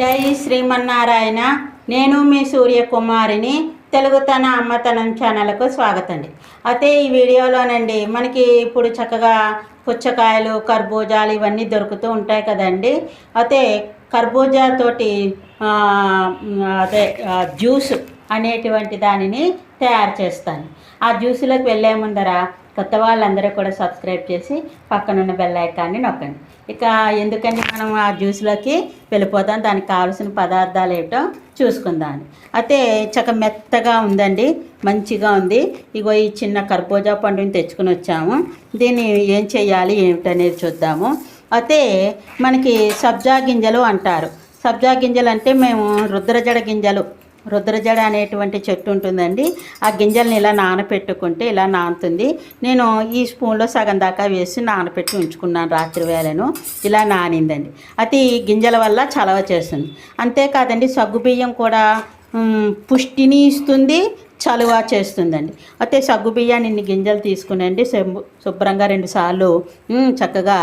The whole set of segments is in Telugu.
జై శ్రీమన్నారాయణ. నేను మీ సూర్యకుమారిని. తెలుగుతన అమ్మతనం ఛానల్కు స్వాగతం అండి అయితే ఈ వీడియోలోనండి మనకి ఇప్పుడు చక్కగా పుచ్చకాయలు కర్బూజాలు ఇవన్నీ దొరుకుతూ ఉంటాయి కదండి. అయితే కర్బూజా తోటి అదే జ్యూస్ అనేటువంటి దానిని తయారు చేస్తాను. ఆ జ్యూస్లోకి వెళ్ళే ముందర కొత్త వాళ్ళందరూ కూడా సబ్స్క్రైబ్ చేసి పక్కనున్న బెల్ ఐకాన్ని నొక్కండి. ఇక ఎందుకంటే మనం ఆ జ్యూస్లోకి వెళ్ళిపోతాం? దానికి కావాల్సిన పదార్థాలు ఏమిటో చూసుకుందాం. అయితే చక్క మెత్తగా ఉందండి. మంచిగా ఉంది. ఇగో ఈ చిన్న కర్బూజా పండుని తెచ్చుకుని వచ్చాము. దీన్ని ఏం చేయాలి ఏమిటనేది చూద్దాము. అయితే మనకి సబ్జా గింజలు అంటారు. సబ్జా గింజలు అంటే మేము రుద్రజడ గింజలు రుద్రజడ అనేటువంటి చెట్టు ఉంటుందండి. ఆ గింజల్ని ఇలా నానపెట్టుకుంటే ఇలా నానుతుంది. నేను ఈ స్పూన్లో సగం దాకా వేసి నానపెట్టి ఉంచుకున్నాను రాత్రి వేళను. ఇలా నానిందండి. అయితే ఈ గింజల వల్ల చలవ చేస్తుంది. అంతేకాదండి సగ్గుబియ్యం కూడా పుష్టిని ఇస్తుంది చలువ చేస్తుందండి. అయితే సగ్గు బియ్యాన్ని ఇన్ని గింజలు తీసుకునండి శుభ్రంగా రెండుసార్లు సార్లు చక్కగా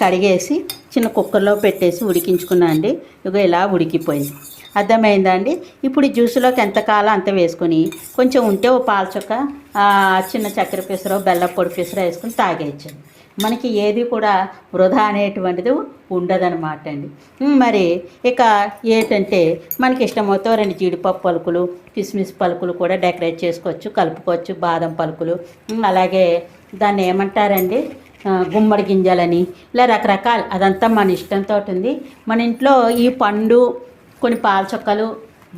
కడిగేసి చిన్న కుక్కర్లో పెట్టేసి ఉడికించుకున్నా అండి ఇక ఇలా ఉడికిపోయింది. అర్థమైందా అండి ఇప్పుడు ఈ జ్యూస్లోకి ఎంత కాలం అంత వేసుకొని కొంచెం ఉంటే ఓ పాల చిన్న చక్కెర పిసరో బెల్లం పొడి పీసరో వేసుకుని తాగేయచ్చు. మనకి ఏది కూడా వృధా అనేటువంటిది ఉండదన్నమాట అండి. మరి ఇక ఏంటంటే మనకి ఇష్టమవుతో రెండు జీడిపప్పు పలుకులు కిస్మిస్ పలుకులు కూడా డెకరేట్ చేసుకోవచ్చు కలుపుకోవచ్చు బాదం పలుకులు. అలాగే దాన్ని ఏమంటారండి? గుమ్మడి గింజలని ఇలా రకరకాలు అదంతా మన ఇష్టంతో ఉంది. మన ఇంట్లో ఈ పండు కొన్ని పాల చుక్కలు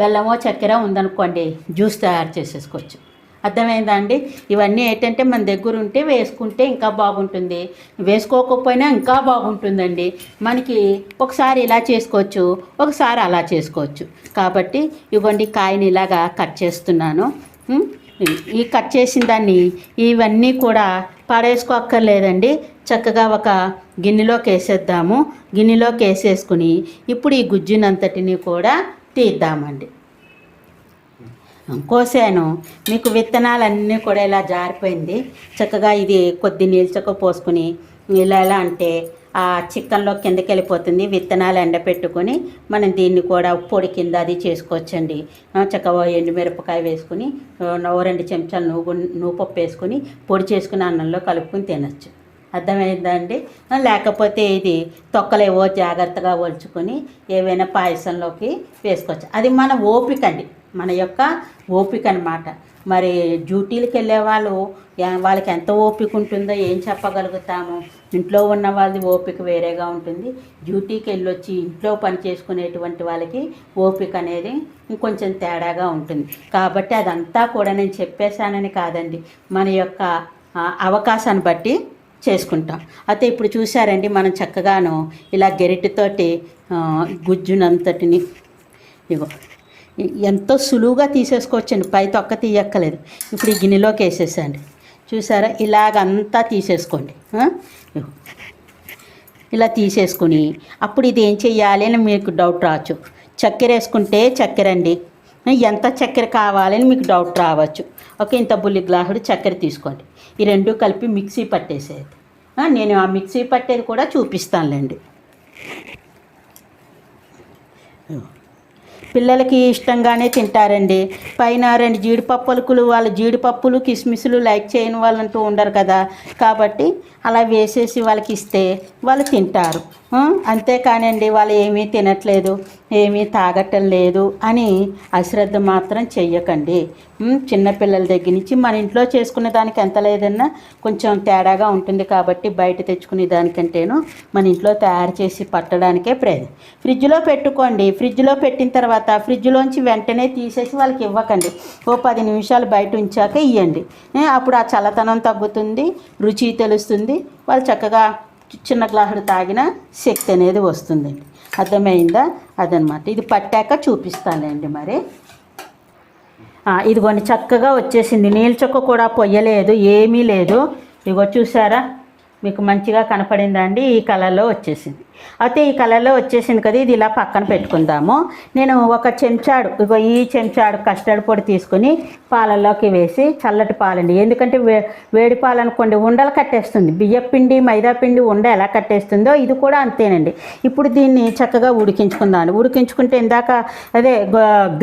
బెల్లమో చక్కెర ఉందనుకోండి జ్యూస్ తయారు చేసేసుకోవచ్చు. అర్థమైందా అండి ఇవన్నీ ఏంటంటే మన దగ్గర ఉంటే వేసుకుంటే ఇంకా బాగుంటుంది. వేసుకోకపోయినా ఇంకా బాగుంటుందండి. మనకి ఒకసారి ఇలా చేసుకోవచ్చు ఒకసారి అలా చేసుకోవచ్చు. కాబట్టి ఇవ్వండి కాయని ఇలాగా కట్ చేస్తున్నాను. ఈ కట్ చేసిన దాన్ని ఇవన్నీ కూడా పడేసుకోక్కర్లేదండి. చక్కగా ఒక గిన్నెలోకి వేసేద్దాము గిన్నెలోకి వేసేసుకుని ఇప్పుడు ఈ గుజ్జునంతటిని కూడా తీద్దామండి. కోసాను. మీకు విత్తనాలన్నీ కూడా ఇలా జారిపోయింది. చక్కగా ఇది కొద్ది నీళ్ళచక్క పోసుకుని ఇలా ఎలా అంటే ఆ చికెన్లో కిందకి వెళ్ళిపోతుంది. విత్తనాలు ఎండపెట్టుకొని మనం దీన్ని కూడా పొడి కింద అది చేసుకోవచ్చండి. చక్కగా ఎండుమిరపకాయ వేసుకుని రెండు చెంచాలు నువ్వు నువ్వుపప్పు వేసుకుని పొడి చేసుకుని అన్నంలో కలుపుకొని తినచ్చు. అర్థమైందండి లేకపోతే ఇది తొక్కలేవో జాగ్రత్తగా ఒలుచుకొని ఏవైనా పాయసంలోకి వేసుకోవచ్చు. అది మన ఓపిక అండి. మన యొక్క ఓపిక అన్నమాట. మరి డ్యూటీలకు వెళ్ళే వాళ్ళు వాళ్ళకి ఎంత ఓపిక ఉంటుందో ఏం చెప్పగలుగుతాము? ఇంట్లో ఉన్న వాళ్ళది ఓపిక వేరేగా ఉంటుంది. డ్యూటీకి వెళ్ళొచ్చి ఇంట్లో పని చేసుకునేటువంటి వాళ్ళకి ఓపిక అనేది ఇంకొంచెం తేడాగా ఉంటుంది. కాబట్టి అదంతా కూడా నేను చెప్పేశానని కాదండి. మన యొక్క అవకాశాన్ని బట్టి చేసుకుంటాం. అయితే ఇప్పుడు చూసారండి మనం చక్కగాను ఇలా గెరిటితోటి గుజ్జునంతటిని ఇగో ఎంతో సులువుగా తీసేసుకోవచ్చండి. పై తొక్క తీయక్కలేదు ఇప్పుడు ఈ గిన్నెలోకి వేసేసండి. చూసారా? ఇలాగంతా తీసేసుకోండి. ఇలా తీసేసుకుని అప్పుడు ఇది ఏం చెయ్యాలి అని మీకు డౌట్ రావచ్చు. చక్కెర వేసుకుంటే చక్కెర అండి. ఎంత చక్కెర కావాలని మీకు డౌట్ రావచ్చు. ఓకే ఇంత బుల్లి గ్లాసుడు చక్కెర తీసుకోండి. ఈ రెండు కలిపి మిక్సీ పట్టేసేది. నేను ఆ మిక్సీ పట్టేది కూడా చూపిస్తానులేండి. పిల్లలకి ఇష్టంగానే తింటారండి. పైన రెండు జీడిపప్పులకులు వాళ్ళ జీడిపప్పులు కిస్మిస్లు లైక్ చేయని వాళ్ళంటూ ఉండరు కదా. కాబట్టి అలా వేసేసి వాళ్ళకి ఇస్తే వాళ్ళు తింటారు. అంతేకానండి వాళ్ళు ఏమీ తినట్లేదు. ఏమీ తాగటం లేదు అని అశ్రద్ధ మాత్రం చెయ్యకండి. చిన్నపిల్లల దగ్గర నుంచి మన ఇంట్లో చేసుకునే దానికి ఎంత లేదన్నా కొంచెం తేడాగా ఉంటుంది కాబట్టి బయట తెచ్చుకునే దానికంటేను మన ఇంట్లో తయారు చేసి పట్టడానికే ప్రయత్నం ఫ్రిడ్జ్లో పెట్టుకోండి. ఫ్రిడ్జ్లో పెట్టిన తర్వాత ఫ్రిడ్జ్లోంచి వెంటనే తీసేసి వాళ్ళకి ఇవ్వకండి. ఓ పది నిమిషాలు బయట ఉంచాక ఇవ్వండి అప్పుడు ఆ చల్లతనం తగ్గుతుంది రుచి తెలుస్తుంది. వాళ్ళు చక్కగా చిన్న గ్లాసులు తాగిన శక్తి అనేది వస్తుందండి. అర్థమైందా? అదనమాట. ఇది పట్టాక చూపిస్తానండి మరి. ఇదిగోండి చక్కగా వచ్చేసింది. నీళ్ళ కూడా పొయ్యలేదు ఏమీ లేదు. ఇదిగో చూసారా? మీకు మంచిగా కనపడిందా అండి? ఈ కలర్లో వచ్చేసింది. అయితే ఈ కలర్లో వచ్చేసింది కదా ఇది ఇలా పక్కన పెట్టుకుందాము. నేను ఒక చెంచాడు ఇగో ఈ చెంచాడు కస్టర్డ్ పొడి తీసుకుని పాలల్లోకి వేసి చల్లటి పాలండి. ఎందుకంటే వే వేడి పాలు అనుకోండి ఉండలు కట్టేస్తుంది. బియ్యపిండి మైదాపిండి ఉండ ఎలా కట్టేస్తుందో ఇది కూడా అంతేనండి. ఇప్పుడు దీన్ని చక్కగా ఉడికించుకుందాం. ఉడికించుకుంటే ఇందాక అదే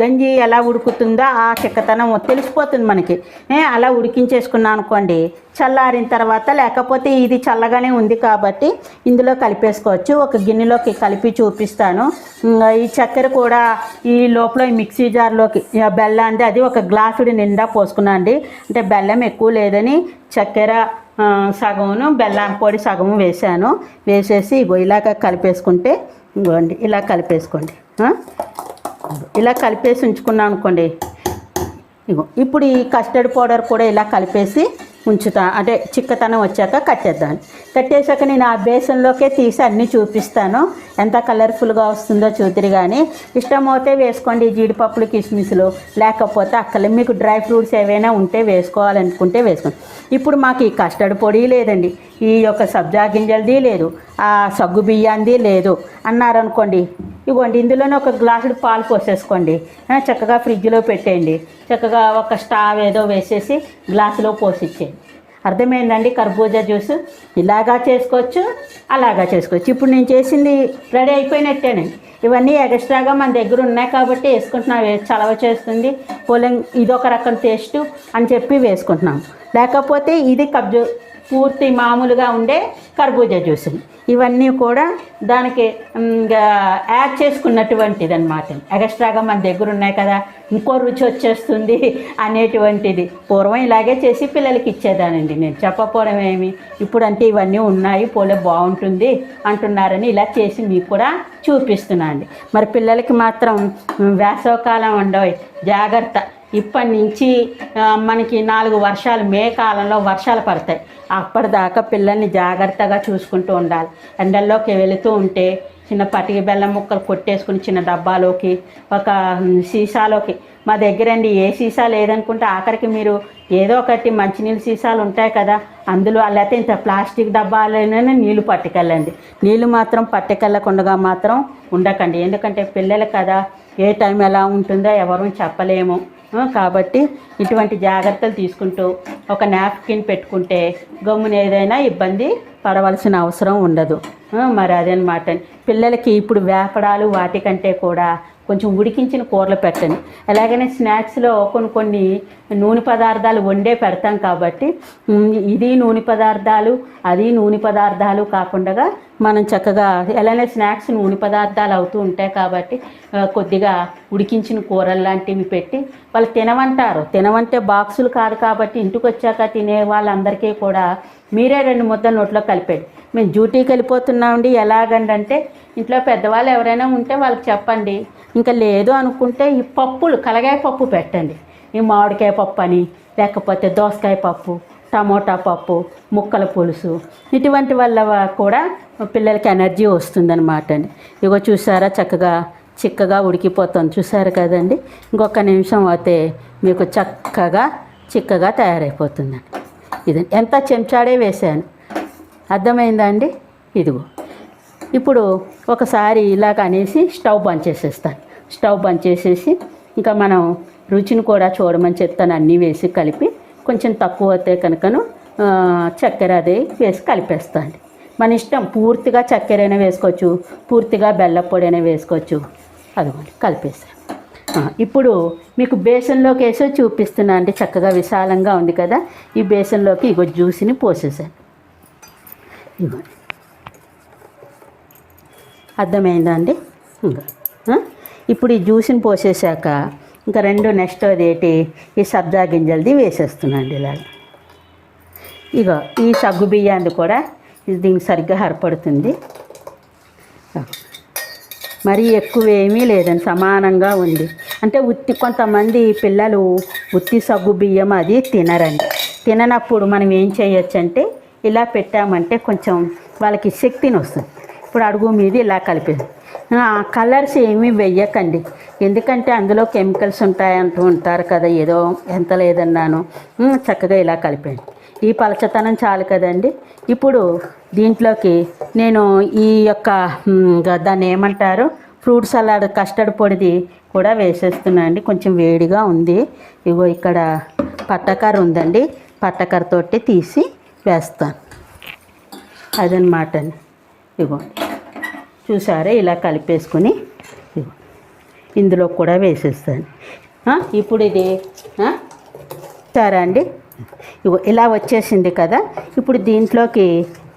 గంజి ఎలా ఉడుకుతుందో ఆ చిక్కతనం తెలిసిపోతుంది మనకి. అలా ఉడికించేసుకున్నాం అనుకోండి చల్లారిన తర్వాత లేకపోతే ఇది చల్లగానే ఉంది కాబట్టి ఇందులో కలిపేసుకోవచ్చు. ఒక గిన్నెలోకి కలిపి చూపిస్తాను. ఈ చక్కెర కూడా ఈ లోపల ఈ మిక్సీ జార్లోకి బెల్లం అంటే అది ఒక గ్లాసుడి నిండా పోసుకున్నాను అండి. అంటే బెల్లం ఎక్కువ లేదని చక్కెర సగమును బెల్లం పొడి సగము వేసాను వేసేసి ఇలాగ కలిపేసుకుంటే ఇగోండి ఇలా కలిపేసుకోండి. ఇలా కలిపేసి ఉంచుకున్నాం అనుకోండి ఇగో ఇప్పుడు ఈ కస్టర్డ్ పౌడర్ కూడా ఇలా కలిపేసి ఉంచుతా. అంటే చిక్కతనం వచ్చాక కట్టేద్దాం కట్టేశాక నేను ఆ బేసన్లోకే తీసి అన్నీ చూపిస్తాను. ఎంత కలర్ఫుల్గా వస్తుందో చూతురు కానీ ఇష్టమైతే వేసుకోండి. జీడిపప్పులు కిస్మిస్లు లేకపోతే అక్కలే. మీకు డ్రై ఫ్రూట్స్ ఏవైనా ఉంటే వేసుకోవాలనుకుంటే వేసుకోండి. ఇప్పుడు మాకు ఈ కస్టర్డ్ పొడి లేదండి. ఈ యొక్క సబ్జా గింజలది లేదు. ఆ సగ్గు బియ్యాంది లేదు. అన్నారనుకోండి ఇవ్వండి ఇందులోనే ఒక గ్లాసుడు పాలు పోసేసుకోండి. చక్కగా ఫ్రిడ్జ్లో పెట్టేయండి. చక్కగా ఒక స్టావ్ ఏదో వేసేసి గ్లాసులో పోసిచ్చేయండి. అర్థమైందండి? కర్బూజా జ్యూస్ ఇలాగా చేసుకోవచ్చు అలాగా చేసుకోవచ్చు. ఇప్పుడు నేను చేసింది రెడీ అయిపోయినట్టేనండి. ఇవన్నీ ఎక్స్ట్రాగా మన దగ్గర ఉన్నాయి కాబట్టి వేసుకుంటున్నాం. చలవ చేస్తుంది? పోలింగ్ ఇదొక రకం టేస్ట్ అని చెప్పి వేసుకుంటున్నాం. లేకపోతే ఇది కబ్జు పూర్తి మామూలుగా ఉండే కర్బూజా జ్యూస్. ఇవన్నీ కూడా దానికి ఇంకా యాడ్ చేసుకున్నటువంటిది అనమాట ఎక్స్ట్రాగా మన దగ్గర ఉన్నాయి కదా ఇంకో రుచి వచ్చేస్తుంది అనేటువంటిది. పూర్వం ఇలాగే చేసి పిల్లలకి ఇచ్చేదానండి. నేను చెప్పకపోవడం ఏమి? ఇప్పుడంటే ఇవన్నీ ఉన్నాయి పోలే బాగుంటుంది అంటున్నారని ఇలా చేసి మీకు కూడా చూపిస్తున్నాను అండి మరి పిల్లలకి మాత్రం వేసవకాలం ఉండవు జాగ్రత్త. ఇప్పటి నుంచి మనకి నాలుగు వర్షాలు మే కాలంలో వర్షాలు పడతాయి. అప్పటిదాకా పిల్లల్ని జాగ్రత్తగా చూసుకుంటూ ఉండాలి. ఎండల్లోకి వెళుతూ ఉంటే చిన్న పటికి బెల్లం ముక్కలు కొట్టేసుకుని చిన్న డబ్బాలోకి ఒక సీసాలోకి. మా దగ్గర అండి ఏ సీసా లేదనుకుంటే ఆఖరికి మీరు ఏదో ఒకటి మంచినీళ్ళ సీసాలు ఉంటాయి కదా అందులో లేకపోతే ఇంత ప్లాస్టిక్ డబ్బాలైనా నీళ్ళు పట్టుకెళ్ళండి. నీళ్ళు మాత్రం పట్టుకెళ్ళకుండా మాత్రం ఉండకండి. ఎందుకంటే పిల్లలు కదా ఏ టైం ఎలా ఉంటుందో ఎవరూ చెప్పలేము. కాబట్టి ఇటువంటి జాగ్రత్తలు తీసుకుంటూ ఒక నాప్కిన్ పెట్టుకుంటే గమ్మున ఏదైనా ఇబ్బంది పడవలసిన అవసరం ఉండదు. మరి అదనమాట. పిల్లలకి ఇప్పుడు వేపడాలు వాటికంటే కూడా కొంచెం ఉడికించిన కూరలు పెట్టండి అలాగనే స్నాక్స్లో కొన్ని కొన్ని నూనె పదార్థాలు వండే పెడతాం కాబట్టి ఇది నూనె పదార్థాలు అది నూనె పదార్థాలు కాకుండా మనం చక్కగా ఎలానే స్నాక్స్ నూనె పదార్థాలు అవుతూ ఉంటాయి కాబట్టి కొద్దిగా ఉడికించిన కూరలు లాంటివి పెట్టి వాళ్ళు తినమంటారు. తినమంటే బాక్సులు కాదు కాబట్టి ఇంటికి వచ్చాక తినే వాళ్ళందరికీ కూడా మీరే రెండు ముద్దలు నోట్లో కలిపాడు మేము డ్యూటీకి వెళ్ళిపోతున్నామండి. ఎలాగంటే ఇంట్లో పెద్దవాళ్ళు ఎవరైనా ఉంటే వాళ్ళకి చెప్పండి. ఇంకా లేదు అనుకుంటే ఈ పప్పులు కలగాయ పప్పు పెట్టండి. ఈ మామిడికాయ పప్పు అని లేకపోతే దోసకాయ పప్పు టమోటా పప్పు ముక్కల పులుసు. ఇటువంటి వల్ల కూడా పిల్లలకి ఎనర్జీ వస్తుందన్నమాట అండి. ఇగో చూసారా చక్కగా చిక్కగా ఉడికిపోతుంది. చూసారు కదండి? ఇంకొక నిమిషం అయితే మీకు చక్కగా చిక్కగా తయారైపోతుందండి. ఇది ఎంత చెంచాడే వేసాను అర్థమైందా అండి? ఇదిగో. ఇప్పుడు ఒకసారి ఇలాగ అనేసి స్టవ్ బంద్ చేసేస్తాను. స్టవ్ బంద్ చేసేసి ఇంకా మనం రుచిని కూడా చూడమని చెప్తాను. అన్నీ వేసి కలిపి కొంచెం తక్కువ అయితే కనుకను చక్కెర అదే వేసి కలిపేస్తాను. మన ఇష్టం పూర్తిగా చక్కెర అయినా వేసుకోవచ్చు పూర్తిగా బెల్లపొడి అయినా వేసుకోవచ్చు. అదిగోండి కలిపేసాను ఇప్పుడు మీకు బేసన్లోకి వేసో చూపిస్తున్నా అంటే చక్కగా విశాలంగా ఉంది కదా. ఈ బేసన్లోకి ఇగో జ్యూస్ని పోసేసాను ఇగో అర్థమైందా అండి? ఇంకా ఇప్పుడు ఈ జ్యూస్ని పోసేసాక ఇంకా రెండు నెక్స్ట్ అదేంటి ఈ సబ్జా గింజలది వేసేస్తున్నాండి ఇలా ఇగో ఈ సగ్గు బియ్యాన్ని కూడా ఇది దీనికి సరిగ్గా హరపడుతుంది. మరీ ఎక్కువ ఏమీ లేదండి సమానంగా ఉంది. అంటే ఉత్తి కొంతమంది పిల్లలు ఉత్తి సగ్గు బియ్యం అది తినరండి. తిననప్పుడు మనం ఏం చేయొచ్చు అంటే ఇలా పెట్టామంటే కొంచెం వాళ్ళకి శక్తిని వస్తుంది. ఇప్పుడు అడుగు మీద ఇలా కలిపేది. కలర్స్ ఏమీ వెయ్యకండి. ఎందుకంటే అందులో కెమికల్స్ ఉంటాయంటూ ఉంటారు కదా ఏదో ఎంత లేదన్నాను. చక్కగా ఇలా కలిపండి ఈ పలచతనం చాలు కదండి. ఇప్పుడు దీంట్లోకి నేను ఈ యొక్క దాన్ని ఏమంటారు? ఫ్రూట్ సలాడ్ కస్టర్డ్ పొడిది కూడా వేసేస్తున్నా అండి. కొంచెం వేడిగా ఉంది. ఇగో ఇక్కడ పట్టకర ఉందండి. పట్టకర తోటి తీసి వేస్తాను. అదనమాట అండి. ఇగో చూసారా? ఇలా కలిపేసుకుని ఇందులో కూడా వేసేస్తాను. ఇప్పుడు ఇది సరే అండి. ఇగో ఇలా వచ్చేసింది కదా. ఇప్పుడు దీంట్లోకి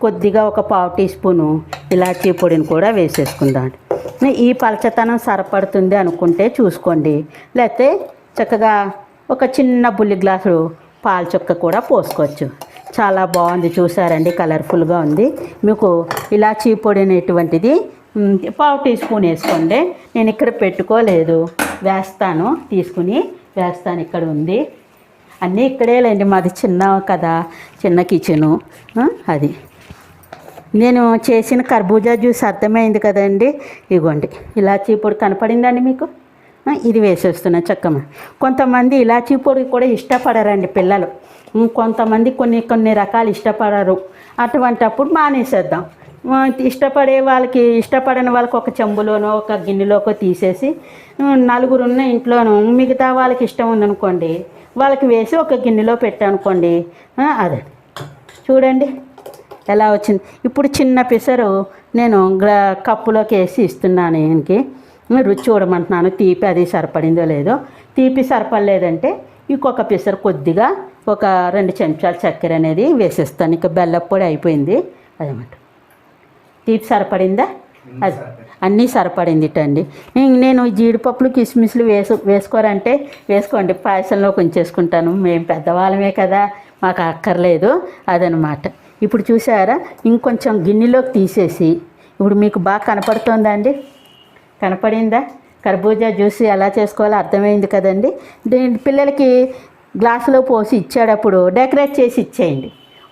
కొద్దిగా ఒక పావు టీ స్పూను ఇలాచీ పొడిని కూడా వేసేసుకుందాం. ఈ పలచతనం సరిపడుతుంది అనుకుంటే చూసుకోండి. లేకపోతే చక్కగా ఒక చిన్న బుల్లి గ్లాసు పాలు చుక్క కూడా పోసుకోవచ్చు. చాలా బాగుంది చూసారండి కలర్ఫుల్గా ఉంది. మీకు ఇలాచీ పొడి అనేటువంటిది పావు టీ స్పూన్ వేసుకోండి. నేను ఇక్కడ పెట్టుకోలేదు వేస్తాను తీసుకుని వేస్తాను ఇక్కడ ఉంది. అన్నీ ఇక్కడే లేండి మాది చిన్న కదా చిన్న కిచెను అది. నేను చేసిన కర్బూజా జ్యూస్ అర్థమైంది కదండి? ఇగోండి ఇలాచీ పొడి కనపడిందండి మీకు? ఇది వేసేస్తున్నా చక్కమ్మ కొంతమంది ఇలాచీ పొడి కూడా ఇష్టపడరండి పిల్లలు. కొంతమంది కొన్ని కొన్ని రకాలు ఇష్టపడరు. అటువంటప్పుడు మానేసేద్దాం. ఇష్టపడే వాళ్ళకి ఇష్టపడని వాళ్ళకి ఒక చెంబులోనో ఒక గిన్నెలోకో తీసేసి నలుగురున్న నలుగురు ఉన్న ఇంట్లోనూ మిగతా వాళ్ళకి ఇష్టం ఉందనుకోండి వాళ్ళకి వేసి ఒక గిన్నెలో పెట్టానుకోండి. అదే. చూడండి ఎలా వచ్చింది. ఇప్పుడు చిన్న పిసరు నేను గ్లా కప్పులోకి వేసి ఇస్తున్నాను ఈయనకి. రుచి చూడమంటున్నాను. తీపి అది సరిపడిందో లేదో. తీపి సరిపడలేదంటే ఇంకొక పిసరు కొద్దిగా ఒక రెండు చెంచాల చక్కెర అనేది వేసేస్తాను. ఇక బెల్లం పొడి అయిపోయింది. అదన్నమాట తీపి సరిపడిందా? అది. అన్నీ సరిపడిందిటండి నేను జీడిపప్పులు కిస్మిస్లు వేసు వేసుకోరంటే వేసుకోండి. పాయసంలో ఉంచేసుకుంటాను మేము పెద్దవాళ్ళమే కదా మాకు అక్కర్లేదు అదనమాట. ఇప్పుడు చూసారా? ఇంకొంచెం గిన్నెలోకి తీసేసి ఇప్పుడు మీకు బాగా కనపడుతుందా అండి కనపడిందా? కర్బూజా జ్యూస్ ఎలా చేసుకోవాలో అర్థమైంది కదండి? దీని పిల్లలకి గ్లాసులో పోసి ఇచ్చేటప్పుడు డెకరేట్ చేసి ఇచ్చేయండి.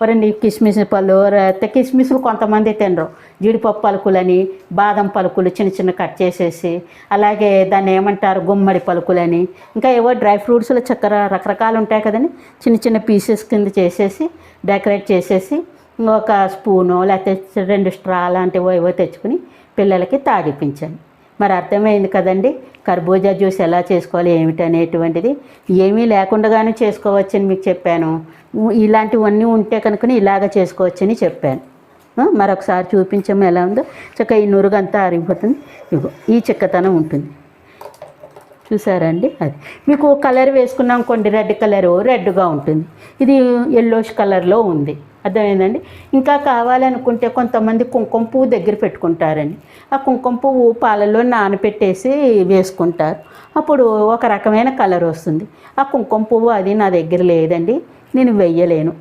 రెండు కిస్మిస్ పళ్ళు లేకపోతే కిస్మిస్లు కొంతమంది తినరు. జీడిపప్పు పలుకులని బాదం పలుకులు చిన్న చిన్న కట్ చేసేసి అలాగే దాన్ని ఏమంటారు గుమ్మడి పలుకులని ఇంకా ఏవో డ్రై ఫ్రూట్స్లో చక్కెర రకరకాలు ఉంటాయి కదండి చిన్న చిన్న పీసెస్ కింద చేసేసి డెకరేట్ చేసేసి ఒక స్పూను లేకపోతే రెండు స్ట్రా లాంటివో ఏవో తెచ్చుకుని పిల్లలకి తాగిపించాను మరి అర్థమైంది కదండి కర్బూజా జ్యూస్ ఎలా చేసుకోవాలి ఏమిటి అనేటువంటిది. ఏమీ లేకుండాగానే చేసుకోవచ్చని మీకు చెప్పాను. ఇలాంటివన్నీ ఉంటే కనుక ఇలాగ చేసుకోవచ్చని చెప్పాను. మరొకసారి చూపించము ఎలా ఉందో. చక్క ఈ నురుగంతా ఆరిగిపోతుంది. ఇగో ఈ చిక్కతనం ఉంటుంది. చూసారండి అది. మీకు కలర్ వేసుకున్నాం కొన్ని రెడ్ కలరు రెడ్గా ఉంటుంది. ఇది ఎల్లోష్ కలర్లో ఉంది. అర్థమైందండి? ఇంకా కావాలనుకుంటే కొంతమంది కుంకుమ పువ్వు దగ్గర పెట్టుకుంటారండి. ఆ కుంకుమ పువ్వు పాలలో నానబెట్టేసి వేసుకుంటారు. అప్పుడు ఒక రకమైన కలర్ వస్తుంది. ఆ కుంకుమ పువ్వు అది నా దగ్గర లేదండి. నేను వెయ్యలేను.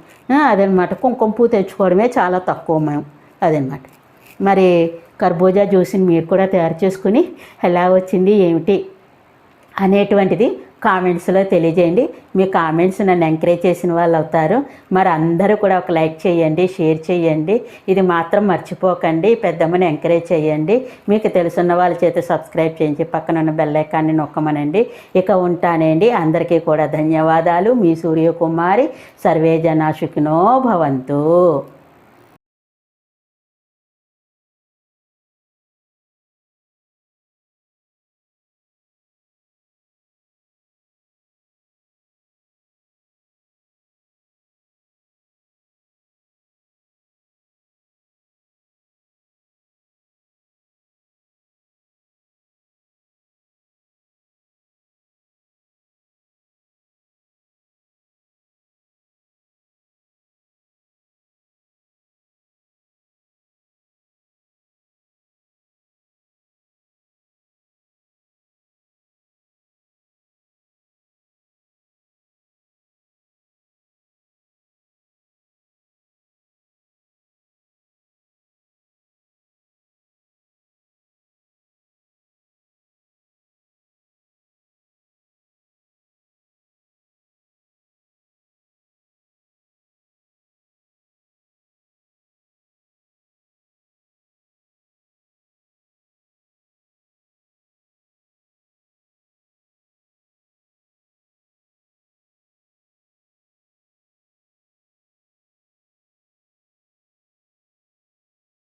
అదనమాట. కుంకుమ పువ్వు తెచ్చుకోవడమే చాలా తక్కువ మేము అదనమాట. మరి కర్బూజా జ్యూస్ని మీరు కూడా తయారు చేసుకుని ఎలా వచ్చింది ఏమిటి అనేటువంటిది కామెంట్స్లో తెలియజేయండి. మీ కామెంట్స్ నన్ను ఎంకరేజ్ చేసిన వాళ్ళు అవుతారు. మరి అందరూ కూడా ఒక లైక్ చేయండి షేర్ చేయండి. ఇది మాత్రం మర్చిపోకండి. పెద్దమ్మని ఎంకరేజ్ చేయండి. మీకు తెలుసున్న వాళ్ళ చేత సబ్స్క్రైబ్ చేయించి పక్కన ఉన్న బెల్ ఐకాన్ని నొక్కమనండి. ఇక ఉంటానండి. అందరికీ కూడా ధన్యవాదాలు. మీ సూర్యకుమారి సర్వే సుఖినో భవంతు.